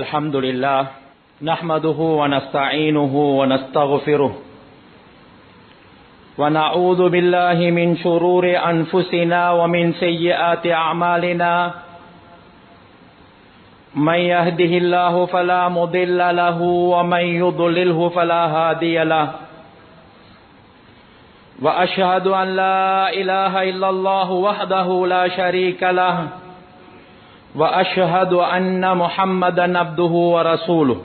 الحمد لله، نحمده ونستعينه ونستغفره، ونعوذ بالله من شرور أنفسنا ومن سيئات أعمالنا. من يهده الله فلا مضل له، ومن يضلله فلا هادي له. وأشهد أن لا إله إلا الله وحده لا شريك له. واشهد ان محمدا عبده ورسوله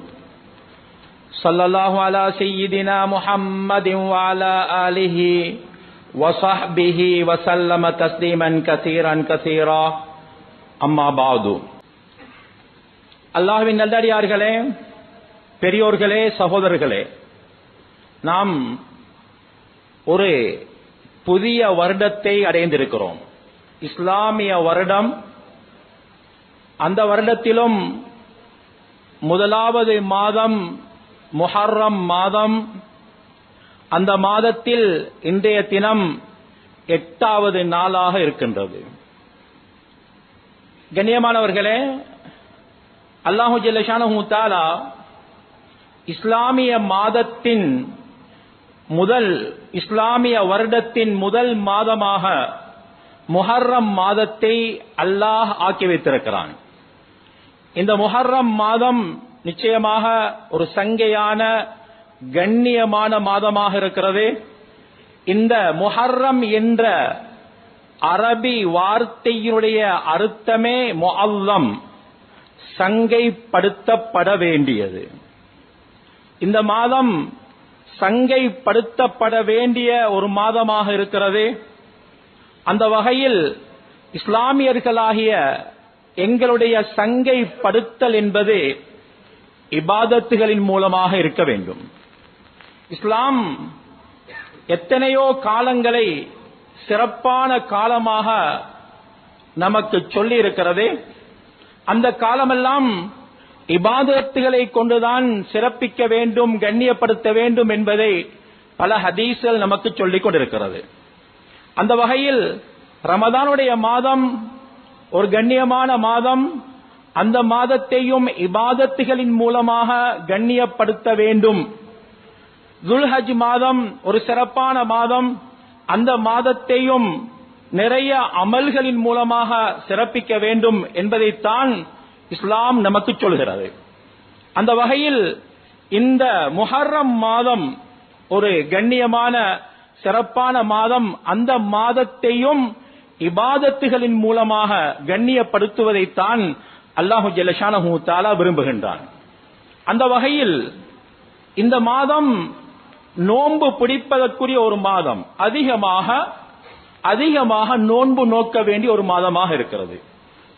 صلى الله على سيدنا محمد وعلى اله وصحبه وسلم تسليما كثيرا كثيرا اما بعد அல்லாஹ்வின் நல்லடியார்களே பெரியோர்களே சகோதரர்களே நாம் ஒரு புதிய வருடத்தை அடைந்திருக்கிறோம் இஸ்லாமிய வருடம் அந்த வருடத்திலும் முதலாவது மாதம் முஹர்ரம் மாதம். அந்த மாதத்தில் இன்றைய தினம் எட்டாவது நாளாக இருக்கின்றது. கண்ணியமானவர்களே அல்லாஹு ஜல்லஷானஹு தாலா இஸ்லாமிய மாதத்தின் முதல் இஸ்லாமிய வருடத்தின் முதல் மாதமாக முஹர்ரம் மாதத்தை அல்லாஹ் ஆக்கி வைத்திருக்கிறான். இந்த முஹர்ரம் மாதம் நிச்சயமாக ஒரு சங்கையான கண்ணியமான மாதமாக இருக்கிறது. இந்த முஹர்ரம் என்ற அரபி வார்த்தையினுடைய அர்த்தமே முஅல்லம் சங்கைப்படுத்தப்பட வேண்டியது. இந்த மாதம் சங்கைப்படுத்தப்பட வேண்டிய ஒரு மாதமாக இருக்கிறது. அந்த வகையில் இஸ்லாமியர்களாகிய எங்களுடைய சங்கைப்படுத்தல் என்பது இபாதத்துகளின் மூலமாக இருக்க வேண்டும். இஸ்லாம் எத்தனையோ காலங்களை சிறப்பான காலமாக நமக்கு சொல்லி இருக்கிறது அந்த காலமெல்லாம் இபாதத்துகளை கொண்டுதான் சிறப்பிக்க வேண்டும் கண்ணியப்படுத்த வேண்டும் என்பதை பல ஹதீசல் நமக்கு சொல்லிக் கொண்டிருக்கிறது. அந்த வகையில் ரமதானுடைய மாதம் ஒரு கண்ணியமான மாதம். அந்த மாதத்தையும் இபாதத்துகளின் மூலமாக கண்ணியப்படுத்த வேண்டும். துல்ஹஜ் மாதம் ஒரு சிறப்பான மாதம். அந்த மாதத்தையும் நிறைய அமல்களின் மூலமாக சிறப்பிக்க வேண்டும் என்பதைத்தான் இஸ்லாம் நமக்கு சொல்கிறது. அந்த வகையில் இந்த முஹர்ரம் மாதம் ஒரு கண்ணியமான சிறப்பான மாதம். அந்த மாதத்தையும் இபாதத்துகளின் மூலமாக கண்ணியப்படுத்துவதைத்தான் அல்லாஹு ஜல்லஷானஹு தாலா விரும்புகின்றான். அந்த வகையில் இந்த மாதம் நோன்பு பிடிப்பதற்குரிய ஒரு மாதம். அதிகமாக அதிகமாக நோன்பு நோக்க வேண்டிய ஒரு மாதமாக இருக்கிறது.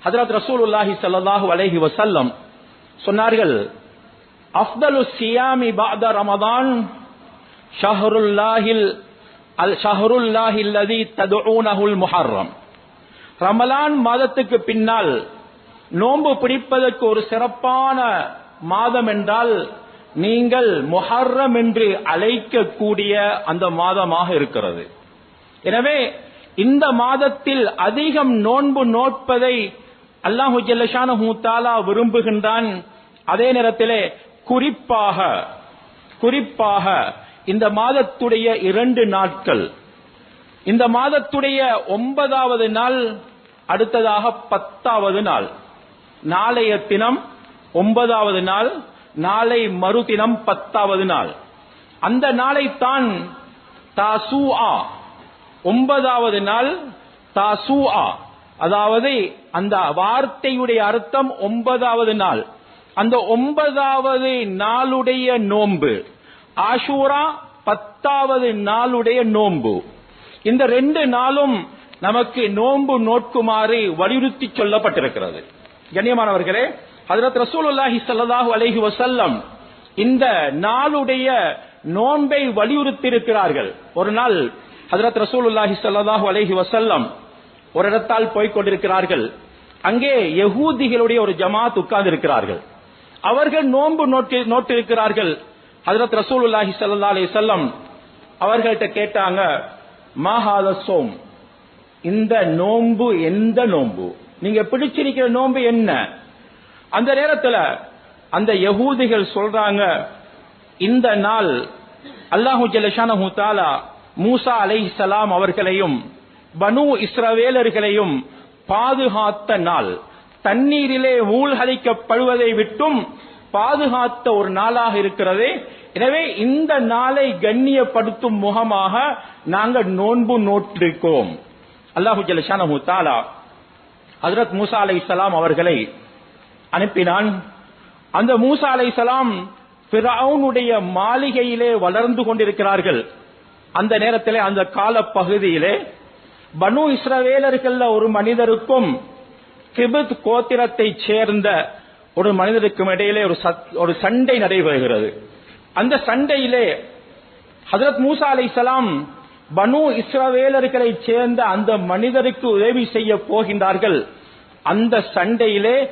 ஹதரத் ரசூலுல்லாஹி ஸல்லல்லாஹு அலஹி வசல்லம் சொன்னார்கள் அஃதலு சியாமி பாத ரமதான் ஷஹருல்லாஹில் அல் ஷஹருல்லாஹி அல்லதி ததுஊனஹுல் முஹர்ரம். ரமலான் மாதத்துக்கு பின்னால் நோன்பு பிடிப்பதற்கு ஒரு சிறப்பான மாதம் என்றால் நீங்கள் முஹர்ரம் என்று அழைக்கக்கூடிய அந்த மாதமாக இருக்கிறது. எனவே இந்த மாதத்தில் அதிகம் நோன்பு நோட்பதை அல்லாஹு ஜல்லஷானஹு தாலா விரும்புகின்றான். அதே நேரத்திலே குறிப்பாக குறிப்பாக இந்த மாதத்துடைய இரண்டு நாட்கள். இந்த மாதத்துடைய ஒன்பதாவது நாள் அடுத்ததாக பத்தாவது நாள். நாளைய தினம் ஒன்பதாவது நாள் நாளை மறுதினம் பத்தாவது நாள். அந்த நாளைத்தான் தாசூஆ. ஒன்பதாவது நாள் தாசூஆ. அதாவது அந்த வார்த்தையுடைய அர்த்தம் ஒன்பதாவது நாள். அந்த ஒன்பதாவது நாளுடைய நோன்பு. ஆஷூரா பத்தாவது நாளுடைய நோன்பு. இந்த ரெண்டு நாளும் நமக்கு நோன்பு நோட்குமாறு வலியுறுத்தி சொல்லப்பட்டிருக்கிறது. கண்ணியமானவர்களே ஹதரத் ரசூலுல்லாஹி சல்லாஹூ அலஹி வசல்லம் இந்த நாளுடைய நோன்பை வலியுறுத்தி இருக்கிறார்கள் ஒரு நாள் ஹதரத் ரசூலுல்லாஹி சல்லாஹூ அலஹி வசல்லம் ஒரு இடத்தால் போய்க் கொண்டிருக்கிறார்கள். அங்கே யகூதிகளுடைய ஒரு ஜமாத் உட்கார்ந்து இருக்கிறார்கள் அவர்கள் நோன்பு நோட்டிருக்கிறார்கள். ஹதரத் ரசூலுல்லாஹி சல்லா அலி சொல்லம் அவர்கள்ட்ட கேட்டாங்க மாஹாத சோம் இந்த நோன்பு எந்த நோன்பு? நீங்க பிடிச்சிருக்கிற நோன்பு என்ன? அந்த நேரத்துல அந்த யகூதிகள் சொல்றாங்க இந்த நாள் அல்லாஹு ஜல்லஷானஹு தாலா மூசா அலைஹிஸ்ஸலாம் அவர்களையும் பனு இஸ்ரவேலர்களையும் பாதுகாத்த நாள். தண்ணீரிலே ஊழ்கலிக்கப்படுவதை விட்டும் பாதுகாத்த ஒரு நாளாக இருக்கிறது. எனவே இந்த நாளை கண்ணியப்படுத்தும் முகமாக நாங்கள் நோன்பு நோட்டிருக்கோம் அல்லாஹு ஜலஷானு தாலா ஹசரத் மூசா அலைஹிஸ்ஸலாம் அவர்களை அனுப்பினான். அந்த மூசா அலை இஸ்லாம் பிராவுனுடைய மாளிகையிலே வளர்ந்து கொண்டிருக்கிறார்கள். அந்த நேரத்திலே அந்த கால பகுதியிலே பனு இஸ்ரவேலர்கள்ல ஒரு மனிதருக்கும் கிபித் கோத்திரத்தை சேர்ந்த ஒரு மனிதருக்கும் இடையிலே ஒரு சத்- ஒரு சண்டை நடைபெறுகிறது. அந்த சண்டையிலே ஹசரத் மூசா அலை சலாம் பனு இஸ்ரவேலர்களை சேர்ந்த அந்த மனிதருக்கு உதவி செய்ய போகின்றார்கள். அந்த சண்டையிலே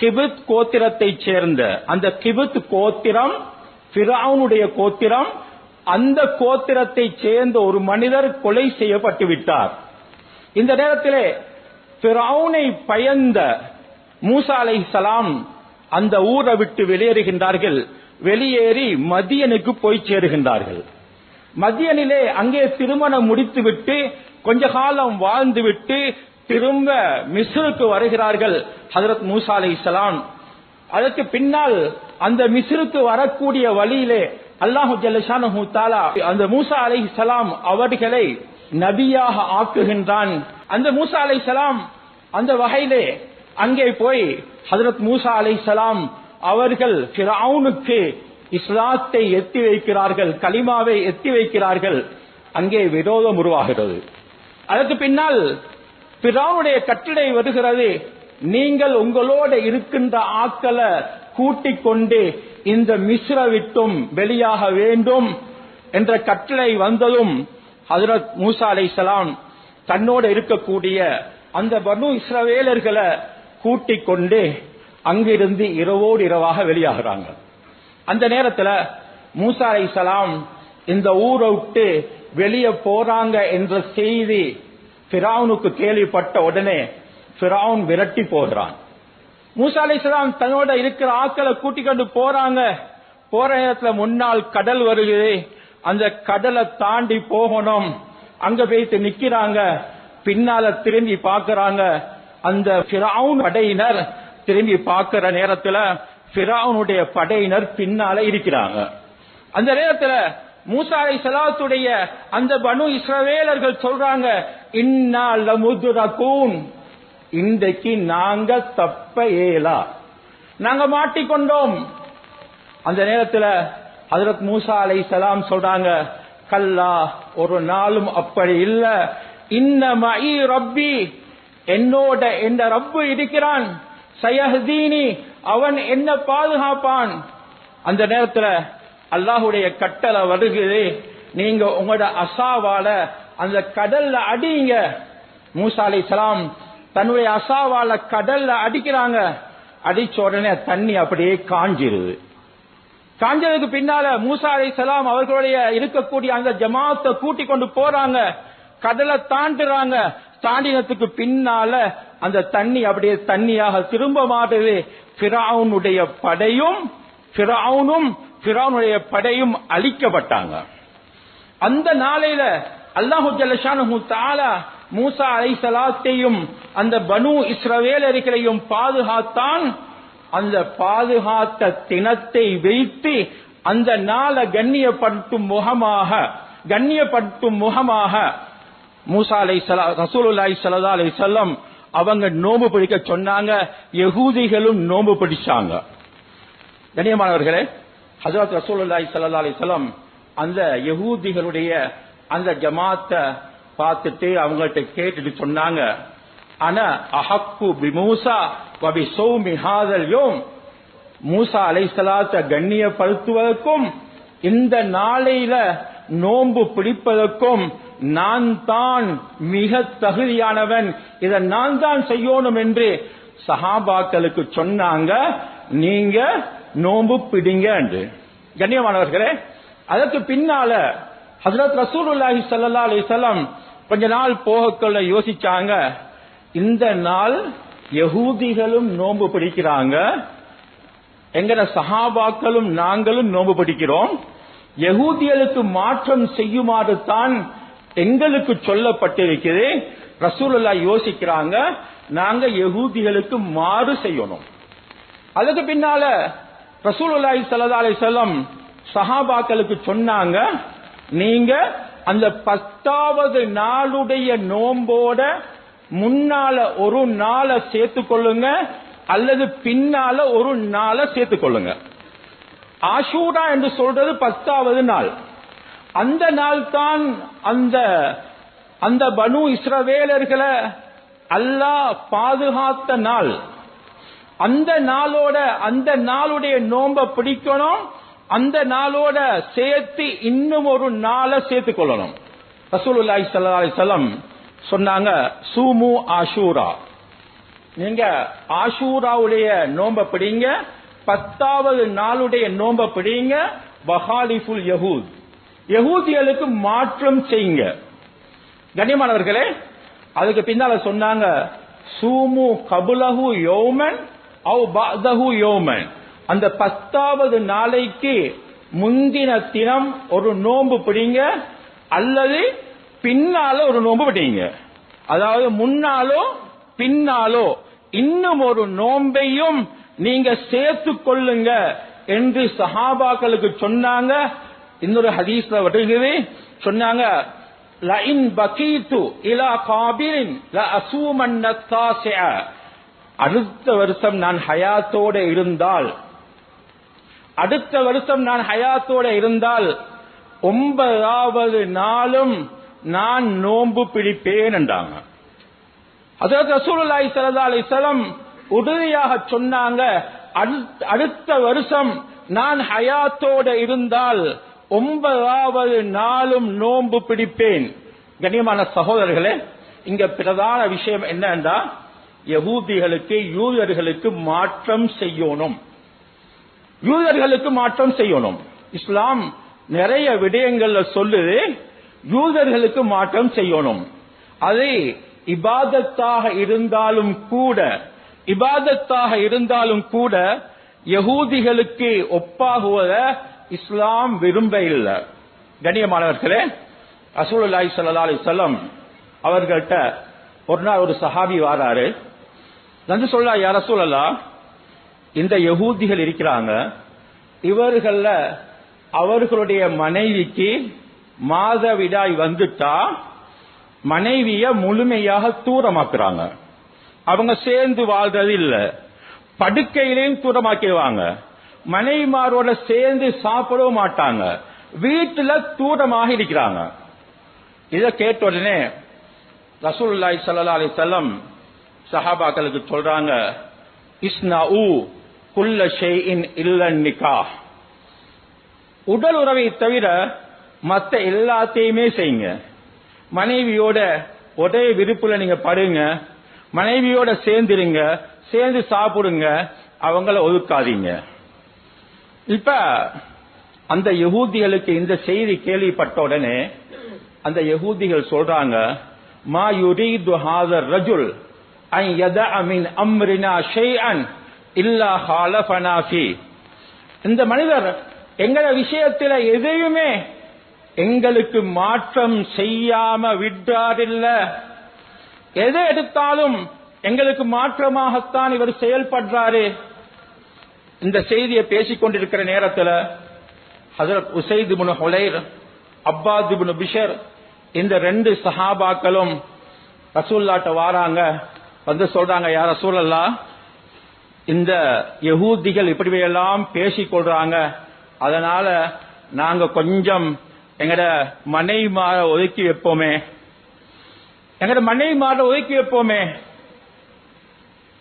கிபித் கோத்திரத்தை சேர்ந்த அந்த கிபித் கோத்திரம் பிராவுனுடைய கோத்திரம் அந்த கோத்திரத்தை சேர்ந்த ஒரு மனிதர் கொலை செய்யப்பட்டு விட்டார். இந்த நேரத்திலே பிராவுனை பயந்த மூசா சலாம் அந்த ஊரை விட்டு வெளியேறுகின்றார்கள். வெளியேறி மதியனுக்கு போய் சேருகின்றார்கள். மதியனிலே அங்கே திருமணம் முடித்துவிட்டு கொஞ்ச காலம் வாழ்ந்துவிட்டு திரும்ப மிஸ்ருக்கு வருகிறார்கள் ஹசரத் மூசா அலைஹிஸ்ஸலாம் அதற்கு பின்னால் அந்த மிஸ்ருக்கு வரக்கூடிய வழியிலே அல்லாஹு ஜல்லஷானஹு தாலா அந்த மூசா அலைஹிஸ்ஸலாம் அவர்களை நபியாக ஆக்குகின்றான். அந்த மூசா அலைஹிஸ்ஸலாம் அந்த வகையிலே அங்கே போய் ஹசரத் மூசா அலை சலாம் அவர்கள் பிராவுனுக்கு இஸ்லாத்தை எத்தி வைக்கிறார்கள் கலிமாவை எத்தி வைக்கிறார்கள். அங்கே விரோதம் உருவாகிறது. அதற்கு பின்னால் பிராவுடைய கட்டளை வருகிறது. நீங்கள் உங்களோட இருக்கின்ற ஆக்களை கூட்டிக் கொண்டு இந்த மிஸ்ர விட்டும் வெளியாக வேண்டும் என்ற கட்டளை வந்ததும் ஹசரத் மூசா அலை சலாம் தன்னோடு இருக்கக்கூடிய அந்த பனு இஸ்ரவேலர்களை கூட்டிக் கொண்டு அங்கிருந்து இரவோடு இரவாக வெளியாகிறாங்க. அந்த நேரத்துல மூசா சலாம் இந்த ஊரை விட்டு வெளியே போறாங்க என்ற செய்தி பிராவுனுக்கு கேள்விப்பட்ட உடனே பிராவுன் விரட்டி போகிறான். மூசா சலாம் தன்னோட இருக்கிற ஆக்களை கூட்டிக் கொண்டு போறாங்க. போற நேரத்துல முன்னால் கடல் வருகிறது. அந்த கடலை தாண்டி போகணும். அங்க போயிட்டு நிக்கிறாங்க. பின்னால திரும்பி பார்க்கறாங்க. அந்த பிராவுன் படையினர் திரும்பி பார்க்கிற நேரத்துல பிராவுனுடைய படையினர் பின்னால இருக்கிறாங்க. அந்த நேரத்துல மூசா சலாத்துடைய அந்த பனு இஸ்ரவேலர்கள் சொல்றாங்க இந்நாள் முதுரகூன் இன்றைக்கு நாங்க தப்ப ஏலா. நாங்க மாட்டிக்கொண்டோம். அந்த நேரத்துல ஹஜரத் மூசா அலைஹிஸ்ஸலாம் சொல்றாங்க கல்லா ஒரு நாளும் அப்படி இல்ல. இன்ன மஇ ரப்பி. என்னோட இந்த ரப்பு இருக்கிறான். சயஹதீனி அவன் என்ன பாதுகாப்பான்? அந்த நேரத்துல அல்லாஹுடைய கட்டளை வருகிறது நீங்க உங்களோட அசாவால அந்த கடல்ல அடிங்க. மூசா சலாம் தன்னுடைய அசாவால கடல்ல அடிக்கிறாங்க. அடிச்ச உடனே தண்ணி அப்படியே காஞ்சிருது. காஞ்சதுக்கு பின்னால மூசா சலாம் அவர்களுடைய இருக்கக்கூடிய அந்த ஜமாத்தை கூட்டி கொண்டு போறாங்க. கடலை தாண்டுறாங்க. தாண்டினத்துக்கு பின்னால அந்த தண்ணி அப்படியே தண்ணியாக திரும்ப மாட்டது பிராவுனுடைய படையும் பிராவுனும் பிராவுனுடைய படையும் அழிக்கப்பட்டாங்க. அந்த நாளையில அல்லாஹு ஜல்லஷானஹு தாலா மூசா அலைஹிஸ்ஸலாத்தையும் அந்த பனு இஸ்ரவேலர்களையும் பாதுகாத்தான். அந்த பாதுகாத்த தினத்தை வைத்து அந்த நாளை கண்ணியப்படுத்தும் முகமாக கண்ணியப்படுத்தும் முகமாக மூசா அலை ரசூலுல்லாய் சலதா அலை செல்லம் அவங்க நோன்பு பிடிக்க சொன்னாங்க யகூதிகளும் நோன்பு பிடிச்சாங்க. கண்ணியமானவர்களே ஹசரத் ரசூலுல்லாய் ஸல்லல்லாஹு அலைஹி செல்லம் அந்த யகூதிகளுடைய அந்த ஜமாத்தை பார்த்துட்டு அவங்கள்ட்ட கேட்டுட்டு சொன்னாங்க. ஆனா அஹக்கு பிமூசா வபி சௌ ஹாதல் யோம். மூசா சலாத்த கண்ணியப்படுத்துவதற்கும் இந்த நாளையில நோன்பு பிடிப்பதற்கும் நான் தான் மிக தகுதியானவன். இதை நான் தான் செய்யணும் என்று சஹாபாக்களுக்கு சொன்னாங்க. நீங்க நோன்பு பிடிங்க என்று. கண்ணியமானவர்களே அதற்கு பின்னால ஹசரத் ரசூலுல்லாஹி சல்லா அலிசல்லாம் கொஞ்ச நாள் போகக்குள்ள யோசிச்சாங்க. இந்த நாள் யகூதிகளும் நோன்பு பிடிக்கிறாங்க. எங்கட சஹாபாக்களும் நாங்களும் நோன்பு பிடிக்கிறோம். யகூதிகளுக்கு மாற்றம் செய்யுமாறு தான் எங்களுக்கு சொல்லப்பட்டிருக்கிறது. ரசூலுல்லா யோசிக்கிறாங்க நாங்க யகூதிகளுக்கு மாறு செய்யணும். அதுக்கு பின்னால ரசூலுல்லாஹி ஸல்லல்லாஹு அலைஹி சஹாபாக்களுக்கு சொன்னாங்க நீங்க அந்த பத்தாவது நாளுடைய நோம்போட முன்னால ஒரு நாளை சேர்த்து கொள்ளுங்க அல்லது பின்னால ஒரு நாளை சேர்த்து கொள்ளுங்க. ஆஷூரா என்று சொல்றது பத்தாவது நாள். அந்த நாள் தான் அந்த அந்த பனு இஸ்ரவேலர்களை அல்லாஹ் பாதுகாத்த நாள். அந்த நாளோட அந்த நாளுடைய நோம்ப பிடிக்கணும். அந்த நாளோட சேர்த்து இன்னும் ஒரு நாளை சேர்த்துக் கொள்ளணும். ரசூலுல்லாஹி ஸல்லல்லாஹு சலம் சொன்னாங்க சூமு ஆஷூரா. நீங்க ஆஷூராவுடைய நோம்ப பிடிங்க. பத்தாவது நாளுடைய நோம்ப பிடிங்க. பஹாலிஃபுல் யஹூத். யகூதிகளுக்கு மாற்றம் செய்யுங்க. கண்ணியமானவர்களே அதுக்கு பின்னால சொன்னாங்க சூமு கபுலகு யோமன் அவ் பாதகு யோமன். அந்த பத்தாவது நாளைக்கு முந்தின தினம் ஒரு நோன்பு பிடிங்க அல்லது பின்னால ஒரு நோன்பு பிடிங்க. அதாவது முன்னாலோ பின்னாலோ இன்னும் ஒரு நோன்பையும் நீங்க சேர்த்து கொள்ளுங்க என்று சஹாபாக்களுக்கு சொன்னாங்க. இன்னொரு ஹதீஸ்ல வருகிறது சொன்னாங்க லஇன் பகீத்து இலா காபிரின் ல அசூமன்ன தாசிஅ அடுத்த வருஷம் நான் ஹயாத்தோட இருந்தால் அடுத்த வருஷம் நான் ஹயாத்தோட இருந்தால் ஒன்பதாவது நாளும் நான் நோன்பு பிடிப்பேன் என்றாங்க. அதாவது ரசூலுல்லாஹி ஸல்லல்லாஹு அலைஹி வஸல்லம் உறுதியாக சொன்னாங்க அடுத்த வருஷம் நான் ஹயாத்தோட இருந்தால் ஒன்பதாவது நாளும் நோன்பு பிடிப்பேன். கண்ணியமான சகோதரர்களே இங்க பிரதான விஷயம் என்னன்னா யகூதிகளுக்கு யூதர்களுக்கு மாற்றம் செய்யணும். யூதர்களுக்கு மாற்றம் செய்யணும். இஸ்லாம் நிறைய விடயங்கள்ல சொல்லுது யூதர்களுக்கு மாற்றம் செய்யணும். அதை இபாதத்தாக இருந்தாலும் கூட இபாதத்தாக இருந்தாலும் கூட யகூதிகளுக்கு ஒப்பாகுவத இஸ்லாம் விரும்ப இல்லை. கண்ணியமானவர்களே ரசூலுல்லாஹி சல்லா அலி சொல்லம் அவர்கள்ட்ட ஒரு நாள் ஒரு சஹாபி வாராரு. வந்து சொல்லா யா ரசூலல்லாஹ் இந்த யகூதிகள் இருக்கிறாங்க. இவர்கள அவர்களுடைய மனைவிக்கு மாதவிடாய் வந்துட்டா மனைவிய முழுமையாக தூரமாக்குறாங்க. அவங்க சேர்ந்து வாழ்றது இல்ல. படுக்கையிலையும் தூரமாக்கிடுவாங்க. மனைவிமாரோட சேர்ந்து சாப்பிடவும் மாட்டாங்க. வீட்டுல தூரமாக இருக்கிறாங்க. இத கேட்ட உடனே ரசூல்லாய் சல்லா அலி வஸல்லம் சஹாபாக்களுக்கு சொல்றாங்க இஸ்னஉ குல்ல ஷைஇன் இல்ல நிக்கா உடல் உறவை தவிர மத்த எல்லாத்தையுமே செய்யுங்க. மனைவியோட ஒரே விருப்புல நீங்க படுங்க. மனைவியோட சேர்ந்துருங்க. சேர்ந்து சாப்பிடுங்க. அவங்கள ஒதுக்காதீங்க. இப்ப அந்த யகூதிகளுக்கு இந்த செய்தி கேள்விப்பட்ட உடனே அந்த யகூதிகள் சொல்றாங்க மா யுரீது ஹாதர் ரஜுல் அன் யத அமின் அம்ரினா ஷைஅன் இல்லா ஹாலஃபனா ஃபீ. இந்த மனிதர் எங்கள விஷயத்துல எதையுமே எங்களுக்கு மாற்றம் செய்யாம விட்டாரில்ல. எதை எடுத்தாலும் எங்களுக்கு மாற்றமாகத்தான் இவர் செயல்படுறாரு. இந்த செய்தியை பேசிக் கொண்டிருக்கிற நேரத்தில் ஹசரத் உசைத் இப்னு ஹுலைர் அப்பாஸ் இப்னு பிஷர் இந்த ரெண்டு சஹாபாக்களும் ரசூல்லாட்ட வாராங்க. வந்து சொல்றாங்க யார் ரசூலல்லா இந்த யகூதிகள் இப்படியெல்லாம் பேசிக் கொள்றாங்க. அதனால நாங்க கொஞ்சம் எங்கட மனைவிமார ஒதுக்கி வைப்போமே. எங்கட மனைவிமார ஒதுக்கி வைப்போமே.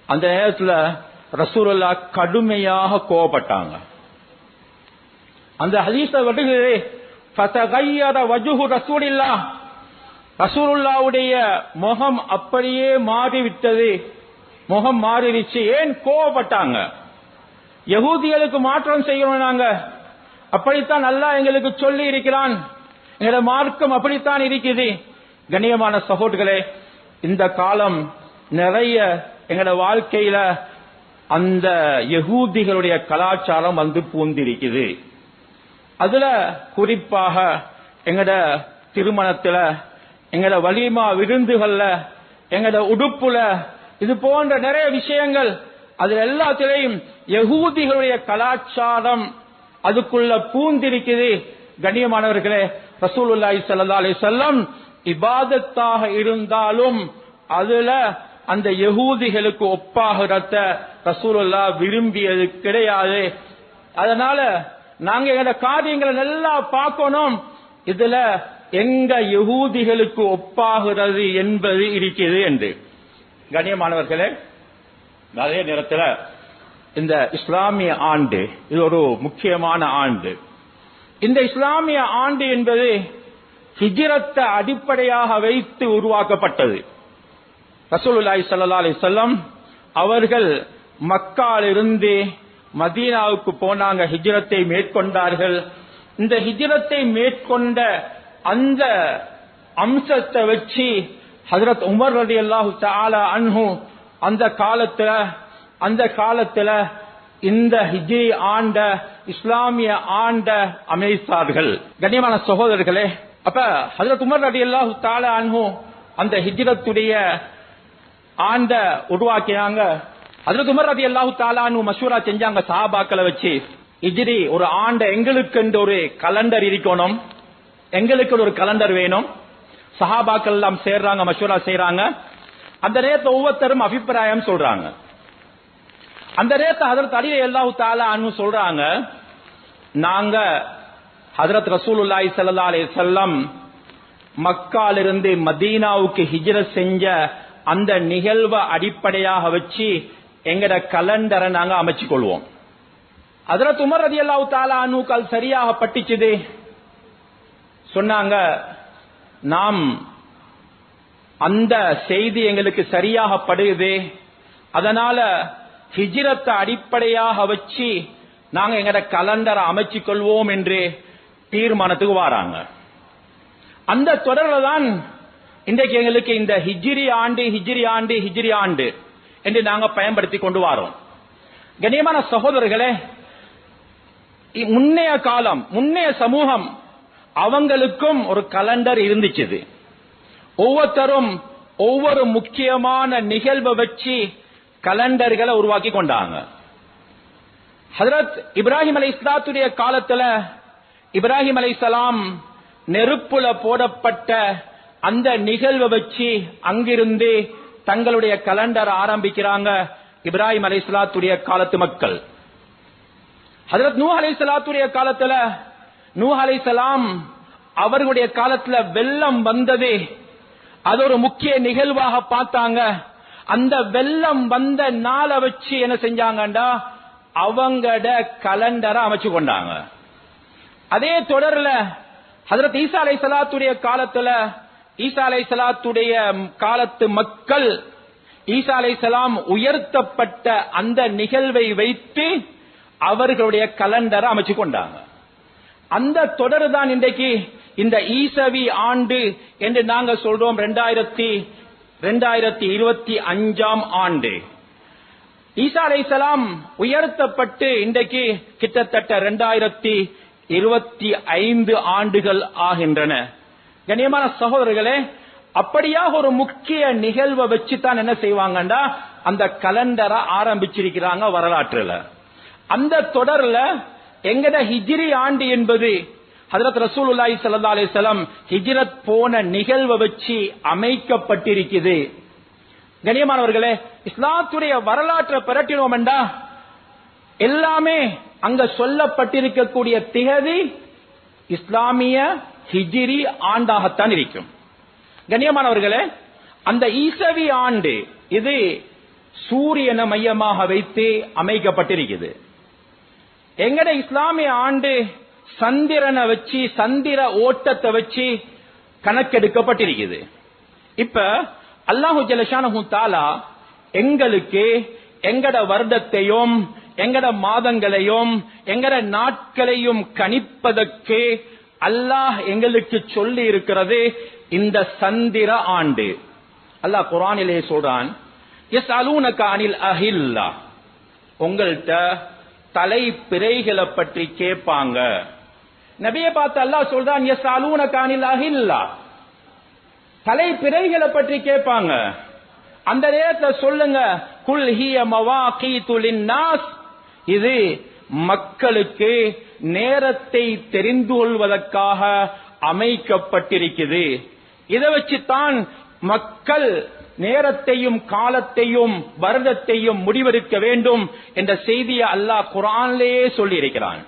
அந்த நேரத்தில் ரசூலுல்லா கடுமையாக கோவப்பட்டாங்க. அந்த ஹதீஸ வருகிறது. ஃபதகையர வஜுஹு ரசூலில்லா ரசூலுல்லாவுடைய முகம் அப்படியே மாறிவிட்டது. முகம் மாறிடுச்சு. ஏன் கோவப்பட்டாங்க? யகூதிகளுக்கு மாற்றம் செய்யணும் நாங்க. அப்படித்தான் நல்லா எங்களுக்கு சொல்லி இருக்கிறான். எங்களோட மார்க்கம் அப்படித்தான் இருக்குது. கண்ணியமான சகோதரர்களே இந்த காலம் நிறைய எங்களோட வாழ்க்கையில அந்த யகூதிகளுடைய கலாச்சாரம் வந்து பூந்திருக்குது. அதுல குறிப்பாக எங்கட திருமணத்துல எங்கட வலிமா விருந்துகள்ல எங்கட உடுப்புல இது போன்ற நிறைய விஷயங்கள் அதுல எல்லாத்திலையும் யகூதிகளுடைய கலாச்சாரம் அதுக்குள்ள பூந்திருக்குது. கண்ணியமானவர்களே ரசூலுல்லாஹி சல்லா அலி செல்லம் இபாதத்தாக இருந்தாலும் அதுல அந்த யகூதிகளுக்கு ஒப்பாகிறத ரசூலுல்லா விரும்பியது கிடையாது. அதனால நாங்க எங்க காரியங்களை நல்லா பார்க்கணும். இதுல எங்க யகூதிகளுக்கு ஒப்பாகிறது என்பது இருக்கிறது என்று. கண்ணியமானவர்களே அதே நேரத்தில் இந்த இஸ்லாமிய ஆண்டு இது ஒரு முக்கியமான ஆண்டு. இந்த இஸ்லாமிய ஆண்டு என்பது ஹிஜிரத்தை அடிப்படையாக வைத்து உருவாக்கப்பட்டது. ரசூலுல்லாஹி ஸல்லல்லாஹு அலைஹி வஸல்லம் அவர்கள் மக்காலிருந்து மதீனாவுக்கு போனாங்க ஹிஜ்ரத்தை மேற்கொண்டார்கள். இந்த ஹிஜ்ரத்தை மேற்கொண்ட அந்த அம்சத்தை வச்சு ஹசரத் உமர் ரலியல்லாஹு தஆலா அன்ஹு அந்த காலத்துல அந்த காலத்துல இந்த ஹிஜ்ரி ஆண்ட இஸ்லாமிய ஆண்ட அமைத்தார்கள். கண்ணியமான சகோதரர்களே அப்ப ஹசரத் உமர் ரலியல்லாஹு தஆலா அன்ஹு அந்த ஹிஜ்ரத்துடைய ஆண்ட உருவாக்கினாங்க. ஹஜரத் உமர் ரலியல்லாஹு அல்லாஹு தாலானு மஷூரா செஞ்சாங்க சாபாக்களை வச்சு இஜிரி ஒரு ஆண்ட எங்களுக்கு என்று ஒரு கலண்டர் இருக்கணும். எங்களுக்கு ஒரு கலண்டர் வேணும். சஹாபாக்கள் எல்லாம் சேர்றாங்க மஷூரா செய்யறாங்க அந்த நேரத்தை ஒவ்வொருத்தரும் அபிப்பிராயம் சொல்றாங்க. அந்த நேரத்தை ஹதரத் அலி அல்லாஹு தாலா அனு சொல்றாங்க நாங்க ஹதரத் ரசூலுல்லாஹி சல்லா அலி செல்லம் மக்காலிருந்து மதீனாவுக்கு ஹிஜ்ர செஞ்ச அந்த நிகழ்வை அடிப்படையாக வச்சு எங்கட கலண்டரை நாங்க அமைச்சு கொள்வோம் அதுல துமர் ரதி அல்லாவு தாலா அணுக்கள் சரியாக பட்டிச்சுது. சொன்னாங்க நாம் அந்த செய்தி எங்களுக்கு சரியாக படுகுது. அதனால ஹிஜிரத்தை அடிப்படையாக வச்சு நாங்க எங்கட கலண்டரை அமைச்சு கொள்வோம் என்று தீர்மானத்துக்கு வராங்க. அந்த தொடர்ல தான் இன்றைக்கு எங்களுக்கு இந்த ஹிஜ்ரி ஆண்டு ஹிஜ்ரி ஆண்டு ஹிஜ்ரி ஆண்டு என்று நாங்க பயன்படுத்தி கொண்டு வரோம். கண்ணியமான சகோதரர்களே முன்னைய காலம் முன்னைய சமூகம் அவங்களுக்கும் ஒரு கலண்டர் இருந்துச்சு. ஒவ்வொருத்தரும் ஒவ்வொரு முக்கியமான நிகழ்வை வச்சு கலண்டர்களை உருவாக்கி கொண்டாங்க. ஹசரத் இப்ராஹிம் அலை இஸ்லாத்துடைய காலத்துல இப்ராஹிம் அலைஹிஸ்ஸலாம் நெருப்புல போடப்பட்ட அந்த நிகழ்வை வச்சு அங்கிருந்து தங்களுடைய கலண்டர் ஆரம்பிக்கிறாங்க இப்ராஹிம் அலை சலாத்துடைய காலத்து மக்கள். ஹஜரத் நூ அலை சலாத்துடைய காலத்துல நூ அலை சலாம் அவர்களுடைய காலத்துல வெள்ளம் வந்தது. அது ஒரு முக்கிய நிகழ்வாக பார்த்தாங்க. அந்த வெள்ளம் வந்த நாளை வச்சு என்ன செஞ்சாங்கண்டா? அவங்கட கலண்டரை அமைச்சு கொண்டாங்க. அதே தொடர்ல ஹசரத் ஈசா அலை சலாத்துடைய காலத்துல ஈசா அலை சலாத்துடைய காலத்து மக்கள் ஈசா அலை சலாம் உயர்த்தப்பட்ட அந்த நிகழ்வை வைத்து அவர்களுடைய கலண்டரை அமைச்சு கொண்டாங்க. அந்த தொடர் தான் இன்றைக்கு இந்த ஈசவி ஆண்டு என்று நாங்க சொல்றோம் ரெண்டாயிரத்தி ரெண்டாயிரத்தி இருபத்தி அஞ்சாம் ஆண்டு. ஈசா அலைசலாம் உயர்த்தப்பட்டு இன்றைக்கு கிட்டத்தட்ட ரெண்டாயிரத்தி இருபத்தி ஐந்து ஆண்டுகள் ஆகின்றன. கண்ணியமான சகோதரர்களே அப்படியாக ஒரு முக்கிய நிகழ்வை வச்சுதான் என்ன செய்வாங்கண்டா? அந்த கலண்டரை ஆரம்பிச்சிருக்கிறாங்க வரலாற்றுல. அந்த தொடர்ல எங்கட ஹிஜ்ரி ஆண்டு என்பது ஹதரத் ரசூலுல்லாஹி ஸல்லல்லாஹு அலைஹி ஹிஜ்ரத் போன நிகழ்வை வச்சு அமைக்கப்பட்டிருக்குது. கண்ணியமானவர்களே இஸ்லாத்துடைய வரலாற்றை பிரட்டினோம் என்றா எல்லாமே அங்க சொல்லப்பட்டிருக்கக்கூடிய திகதி இஸ்லாமிய ஹிஜிரி ஆண்டாகத்தான் இருக்கும். கண்ணியமானவர்களே அந்த ஈசவி ஆண்டு இது சூரியனை மையமாக வைத்து அமைக்கப்பட்டிருக்குது. எங்கட இஸ்லாமிய ஆண்டு சந்திரனை வச்சு சந்திர ஓட்டத்தை வச்சு கணக்கெடுக்கப்பட்டிருக்குது. இப்ப அல்லாஹு ஜலஷானஹு தாலா எங்களுக்கு எங்கட வருடத்தையும் எங்கட மாதங்களையும் எங்கட நாட்களையும் கணிப்பதற்கு அல்லாஹ் எங்களுக்கு சொல்லி இருக்கிறது இந்த சந்திர ஆண்டு. அல்லாஹ் குரானிலே சொல்றான் எஸ் அலூனக அனில் அஹில்லா. உங்கள்கிட்ட தலை பிறைகளை பற்றி கேட்பாங்க. நபியை பார்த்து அல்லாஹ் சொல்றான் எஸ் அலூன காணில் அகில்லா தலை பிறைகளை பற்றி கேட்பாங்க. அந்த நேரத்தை சொல்லுங்க குல் ஹிய மவாகீத்து நாஸ் இது மக்களுக்கு நேரத்தை தெரிந்து கொள்வதற்காக அமைக்கப்பட்டிருக்குது இதை வச்சுத்தான் மக்கள் நேரத்தையும் காலத்தையும் வருடத்தையும் முடிவெடுக்க வேண்டும் என்ற செய்தியை அல்லாஹ் குரான்லேயே சொல்லி இருக்கிறான்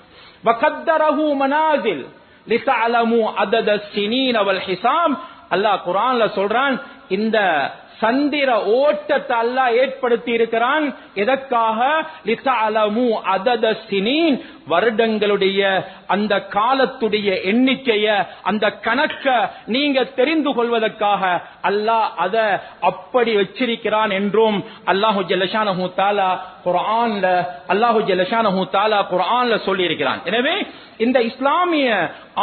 ஹிசாம். அல்லாஹ் குரான்ல சொல்றான் இந்த சந்திர ஓட்டத்தை அல்லாஹ் ஏற்படுத்தி இருக்கிறான் எதற்காக? லிதஅலமு அதத ஸினீன் வருடங்களுடைய அந்த காலத்துடைய எண்ணிக்கைய அந்த கணக்க நீங்க தெரிந்து கொள்வதற்காக அல்லாஹ் அத அப்படி வச்சிருக்கிறான் என்றும் அல்லாஹு ஜல்லஷானஹு தாலா குர்ஆன்ல அல்லாஹு ஜல்லஷானஹு தாலா குர்ஆன்ல சொல்லி இருக்கிறான் எனவே இந்த இஸ்லாமிய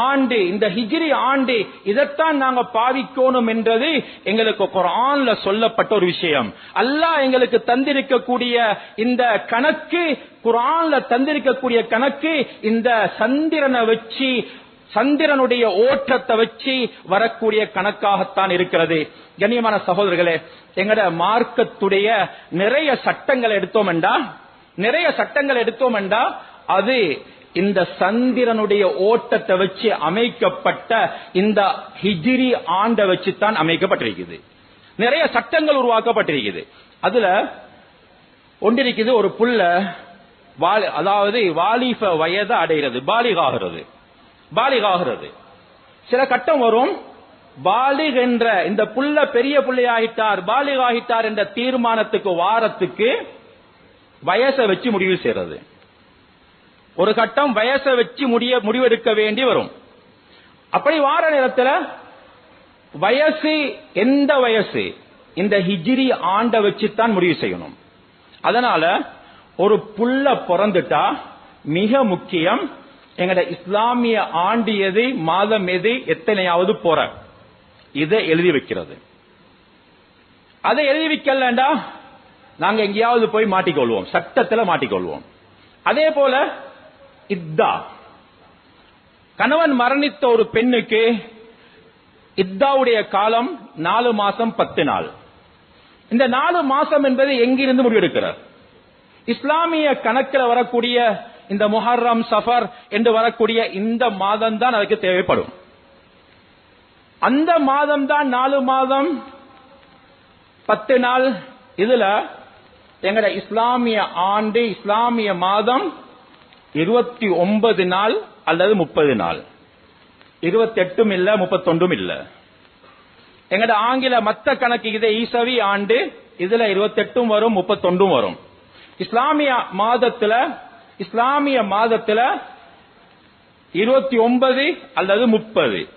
ஆண்டு இந்த ஹிஜ்ரி ஆண்டு இதைத்தான் நாங்க பாவிக்கணும் என்றது எங்களுக்கு குரான்ல சொல்லப்பட்ட ஒரு விஷயம். அல்லாஹ் எங்களுக்கு தந்திருக்கக்கூடிய இந்த கணக்கு குரான்ல தந்திருக்கக்கூடிய கணக்கு இந்த சந்திரனை வச்சு சந்திரனுடைய ஓட்டத்தை வச்சு வரக்கூடிய கணக்காகத்தான் இருக்கிறது. கண்ணியமான சகோதரர்களே எங்கட மார்க்கத்துடைய நிறைய சட்டங்கள் எடுத்தோம் என்றா நிறைய சட்டங்கள் எடுத்தோம் என்றா அது இந்த சந்திரனுடைய ஓட்டத்தை வச்சு அமைக்கப்பட்ட இந்த ஹிஜிரி ஆண்டை வச்சு தான் அமைக்கப்பட்டிருக்குது. நிறைய சட்டங்கள் உருவாக்கப்பட்டிருக்குது. அதுல ஒன்றிருக்குது ஒரு புள்ள வாலி- அதாவது வாலிப வயதை அடைகிறது பாலிகாகிறது பாலிகாகிறது. சில கட்டம் வரும். பாலிக் என்ற இந்த புள்ள பெரிய புள்ளையாகிட்டார் பாலிகாகிட்டார் என்ற தீர்மானத்துக்கு வாரத்துக்கு வயசை வச்சு முடிவு செய்யறது. ஒரு கட்டம் வயசை வச்சு முடிய முடிவெடுக்க வேண்டி வரும். அப்படி வார நேரத்துல வயசு எந்த வயசு? இந்த ஹிஜ்ரி ஆண்ட வச்சுத்தான் முடிவு செய்யணும். அதனால ஒரு புள்ள பிறந்துட்டா மிக முக்கியம் எங்கட இஸ்லாமிய ஆண்டு எது மாதம் எது எத்தனையாவது போற. இதை எழுதி வைக்கிறது. அதை எழுதி வைக்கலண்டா நாங்க எங்கேயாவது போய் மாட்டிக்கொள்வோம் சட்டத்துல மாட்டிக்கொள்வோம். அதே போல இத்தா. கணவன் மரணித்த ஒரு பெண்ணுக்கு இத்தாவுடைய காலம் நாலு மாசம் பத்து நாள். இந்த நாலு மாசம் என்பது எங்கிருந்து முடிவெடுக்கிறார்? இஸ்லாமிய கணக்கில் வரக்கூடிய இந்த முஹர்ரம் சஃபர் என்று வரக்கூடிய இந்த மாதம் தான் அதுக்கு தேவைப்படும். அந்த மாதம் தான் நாலு மாதம் பத்து நாள். இதுல எங்கட இஸ்லாமிய ஆண்டு இஸ்லாமிய மாதம் இருபத்தி ஒன்பது நாள் அல்லது முப்பது நாள். இருபத்தி எட்டும் இல்ல முப்பத்தொன்றும் இல்ல. எங்கட ஆங்கில மத்த கணக்கு இதை ஈசவி ஆண்டு இதுல இருபத்தெட்டும் வரும் முப்பத்தொன்றும் வரும். இஸ்லாமிய மாதத்துல இஸ்லாமிய மாதத்துல இருபத்தி ஒன்பது அல்லது முப்பது.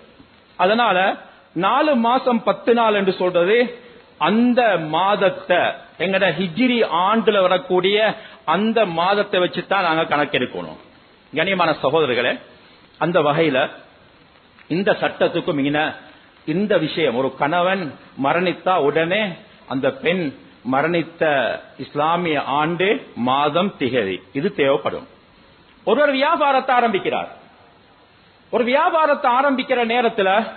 அதனால நாலு மாசம் பத்து நாள் என்று சொல்றது அந்த மாதத்தை எங்கட ஹிஜ்ரி ஆண்டுல வரக்கூடிய அந்த மாதத்தை வச்சுதான் நாங்க கணக்கெடுக்கணும். கண்ணியமான சகோதரர்களே அந்த வகையில இந்த சட்டத்துக்கும் இன இந்த விஷயம் ஒரு கணவன் மரணித்தா உடனே அந்த பெண் மரணித்த இஸ்லாமிய ஆண்டு மாதம் திகதி. இது தேவைப்படும். ஒருவர் வியாபாரத்தை ஆரம்பிக்கிறார். ஒரு வியாபாரத்தை ஆரம்பிக்கிற நேரத்துல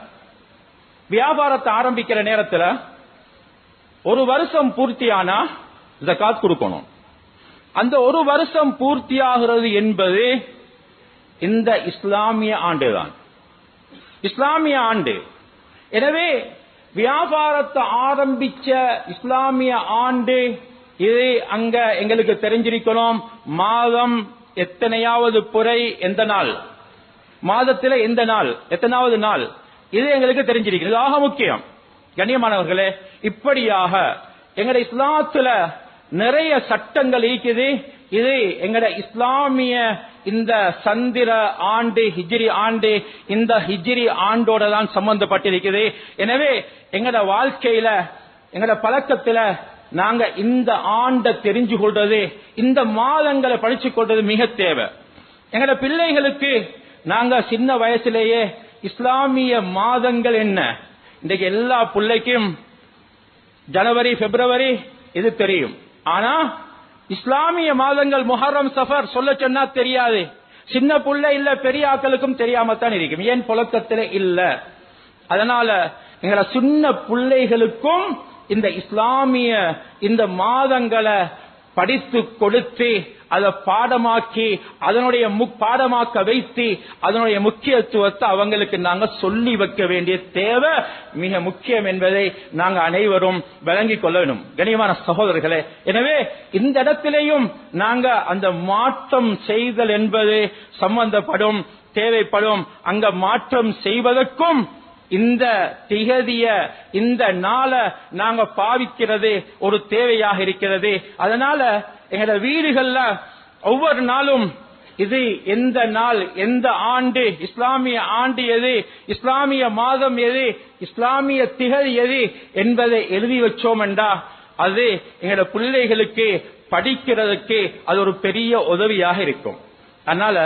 வியாபாரத்தை ஆரம்பிக்கிற நேரத்துல ஒரு வருஷம் பூர்த்தியானா ஜக்காத் கொடுக்கணும். அந்த ஒரு வருஷம் பூர்த்தியாகிறது என்பது இந்த இஸ்லாமிய ஆண்டுதான். இஸ்லாமிய ஆண்டு. எனவே வியாபாரத்தை ஆரம்பிச்ச இஸ்லாமிய ஆண்டு இது அங்க எங்களுக்கு தெரிஞ்சிருக்கணும் மாதம் எத்தனையாவது புரை எந்த நாள்? மாதத்துல எந்த நாள்? எத்தனாவது நாள்? இது எங்களுக்கு தெரிஞ்சிருக்கிறது. ஆக முக்கியம். கண்ணியமானவர்களே இப்படியாக எங்களுடைய இஸ்லாத்துல நிறைய சட்டங்கள் இருக்குது. இது எங்கட இஸ்லாமிய இந்த சந்திர ஆண்டு ஹிஜ்ரி ஆண்டு இந்த ஹிஜ்ரி ஆண்டோட தான் சம்பந்தப்பட்டிருக்குது. எனவே எங்கட வாழ்க்கையில எங்கட பழக்கத்துல நாங்க இந்த ஆண்டை தெரிஞ்சு கொள்றது இந்த மாதங்களை படிச்சு கொள்றது மிக தேவை. எங்கட பிள்ளைகளுக்கு நாங்க சின்ன வயசுலேயே இஸ்லாமிய மாதங்கள் என்ன? இன்றைக்கு எல்லா பிள்ளைக்கும் ஜனவரி பிப்ரவரி இது தெரியும். ஆனா இஸ்லாமிய மாதங்கள் முஹர்ரம் சஃபர் சொல்ல சொன்னா தெரியாது. சின்ன புள்ள இல்ல பெரிய ஆக்களுக்கும் தெரியாமத்தான் இருக்கும். ஏன் புழக்கத்துல இல்ல? அதனால எங்களை சின்ன பிள்ளைகளுக்கும் இந்த இஸ்லாமிய இந்த மாதங்களை படித்து கொடுத்து அதை பாடமாக்கி அதனுடைய மு- பாடமாக்க வைத்து அதனுடைய முக்கியத்துவத்தை அவங்களுக்கு நாங்க சொல்லி வைக்க வேண்டிய தேவை மிக முக்கியம் என்பதை நாங்க அனைவரும் விளங்கிக் கொள்ள வேண்டும். கனியமான சகோதரர்களே எனவே இந்த இடத்திலேயும் நாங்க அந்த மாற்றம் செய்தல் என்பது சம்பந்தப்படும் தேவைப்படும். அங்க மாற்றம் செய்வதற்கும் இந்த திகதிய இந்த நாளை நாங்க பாவிக்கிறது ஒரு தேவையாக இருக்கிறது. அதனால எங்களோட வீடுகள்ல ஒவ்வொரு நாளும் இது எந்த நாள் எந்த ஆண்டு இஸ்லாமிய ஆண்டு எது இஸ்லாமிய மாதம் எது இஸ்லாமிய திகழ் எது என்பதை எழுதி வச்சோம் என்றா அது எங்களோட பிள்ளைகளுக்கு படிக்கிறதுக்கு அது ஒரு பெரிய உதவியாக இருக்கும். அதனால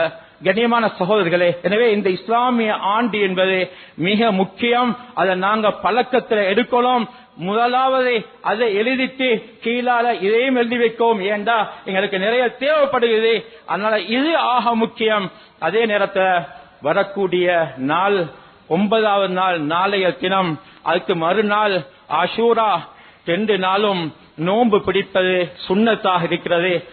கண்ணியமான சகோதரர்களே எனவே இந்த இஸ்லாமிய ஆண்டு என்பது மிக முக்கியம். அதை நாங்க பழக்கத்துல எடுக்கணும். முதலாவது அதை எழுதிட்டு கீழால இதையும் எழுதி வைக்கவும். ஏண்டா? எங்களுக்கு நிறைய தேவைப்படுகிறது. அதனால இது ஆக முக்கியம். அதே நேரத்தில் வரக்கூடிய நாள் ஒன்பதாவது நாள் நாளைய தினம் அதுக்கு மறுநாள் ஆஷூரா ரெண்டு நாளும் நோன்பு பிடிப்பது சுண்ணத்தாக இருக்கிறது.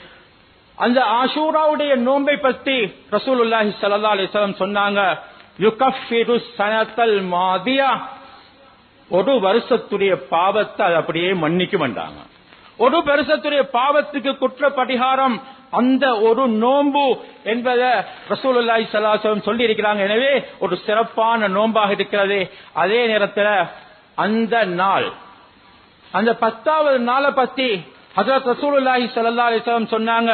அந்த ஆஷூராவுடைய நோன்பை பற்றி ரசூலுல்லாஹி ஸல்லல்லாஹு அலைஹி வஸல்லம் சொன்னாங்க யுகஃபிரு சனத்தல் மாதியா ஒரு வருஷத்துடைய பாவத்தை அது அப்படியே மன்னிக்க மாட்டாங்க ஒரு வருஷத்துடைய பாவத்துக்கு குற்ற பரிகாரம் அந்த ஒரு நோன்பு என்பதை ரசூலுல்லாஹி ஸல்லல்லாஹு சொல்லி இருக்கிறாங்க எனவே ஒரு சிறப்பான நோன்பாக இருக்கிறது. அதே நேரத்தில் அந்த நாள் அந்த பத்தாவது நாளை பத்தி ஹசரத் ரசூலுல்லாஹி சல்லா அலைஹி சொன்னாங்க.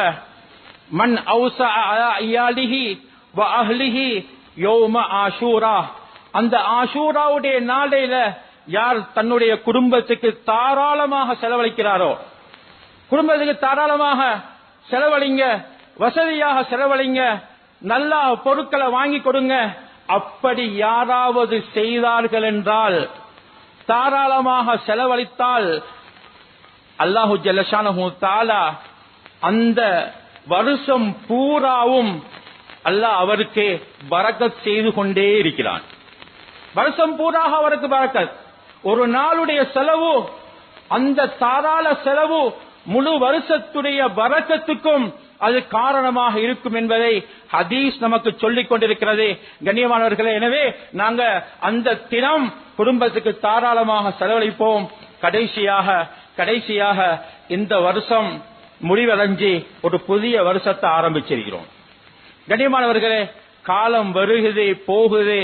மண் அவுஸா அலா வ அஹ்லிஹி யோம ஆஷூரா. அந்த ஆஷூராவுடைய நாளையில யார் தன்னுடைய குடும்பத்துக்கு தாராளமாக செலவழிக்கிறாரோ குடும்பத்துக்கு தாராளமாக செலவழிங்க வசதியாக செலவழிங்க நல்ல பொருட்களை வாங்கி கொடுங்க அப்படி யாராவது செய்தார்கள் என்றால் தாராளமாக செலவழித்தால் அல்லாஹு ஜல்லஷானு தாலா அந்த வருஷம் பூராவும் அல்லாஹ் அவருக்கு பரக்கத் செய்து கொண்டே இருக்கிறான். வருஷம் பூராக அவருக்கு பரக்கத். ஒரு நாளுடைய செலவு அந்த தாராள செலவு முழு வருஷத்துடைய வரக்கத்துக்கும் அது காரணமாக இருக்கும் என்பதை ஹதீஸ் நமக்கு சொல்லிக் கொண்டிருக்கிறது. கண்ணியமானவர்களே எனவே நாங்க அந்த தினம் குடும்பத்துக்கு தாராளமாக செலவழிப்போம். கடைசியாக கடைசியாக இந்த வருஷம் முடிவடைஞ்சு ஒரு புதிய வருஷத்தை ஆரம்பிச்சிருக்கிறோம். கண்ணியமானவர்களே காலம் வருகுது போகுது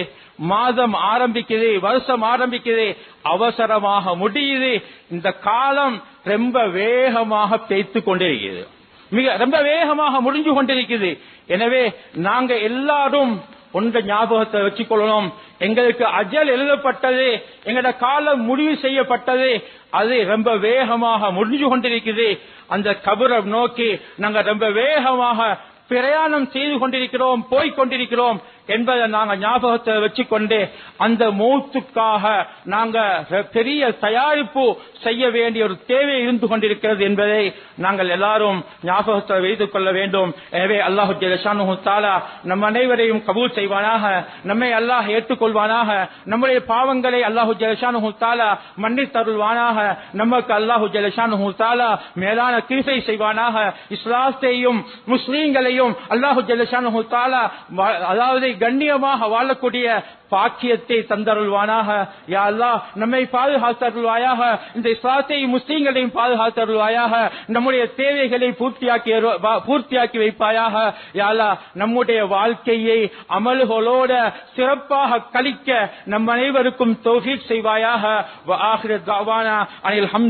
மாதம் ஆரம்பிக்குது வருஷம் ஆரம்பிக்குது அவசரமாக முடியுது. இந்த காலம் ரொம்ப வேகமாக பேய்த்து கொண்டிருக்கிறது. மிக ரொம்ப வேகமாக முடிஞ்சு கொண்டிருக்குது எனவே நாங்க எல்லாரும் ஒன்ற ஞாபகத்தை வச்சுக்கொள்ளணும். எங்களுக்கு அஜல் எழுதப்பட்டது எங்களோட காலம் முடிவு செய்யப்பட்டது அது ரொம்ப வேகமாக முடிஞ்சு கொண்டிருக்குது அந்த கபரை நோக்கி நாங்க ரொம்ப வேகமாக பிரயாணம் செய்து கொண்டிருக்கிறோம் போய்க் கொண்டிருக்கிறோம். என்பதை நாங்க ஞாபகத்தை வச்சுக்கொண்டு அந்த மௌத்துக்காக நாங்க பெரிய தயாரிப்பு செய்ய வேண்டிய ஒரு தேவை இருந்து கொண்டிருக்கிறது என்பதை நாங்கள் எல்லாரும் ஞாபகத்தை வைத்துக் கொள்ள வேண்டும். எனவே அல்லாஹு ஜலஷானு தாலா நம் அனைவரையும் கபூல் செய்வானாக நம்மை அல்லாஹ் ஏற்றுக்கொள்வானாக நம்முடைய பாவங்களை அல்லாஹு ஜலஷானு தாலா மன்னித் தருள்வானாக நமக்கு அல்லாஹு ஜலஷானு தாலா மேலான கிருசை செய்வானாக. இஸ்லாத்தையும் முஸ்லீம்களையும் அல்லாஹு ஜலஷானு தாலா அதாவது கண்ணியமாக வாழக்கூடிய பாக்கியத்தை தந்தருள்வானாக. யா அல்லாஹ் நம்மை பாதுகாத்தருள்வாயாக. இந்த இஸ்லாத்தையும் முஸ்லீம்களையும் பாதுகாத்தருள்வாயாக. நம்முடைய தேவைகளை பூர்த்தியாக்கி பூர்த்தியாக்கி வைப்பாயாக. யா அல்லாஹ் நம்முடைய வாழ்க்கையை அமல்களோட சிறப்பாக கழிக்க நம் அனைவருக்கும் தௌஃபீக் செய்வாயாக. அனில் ஹம்து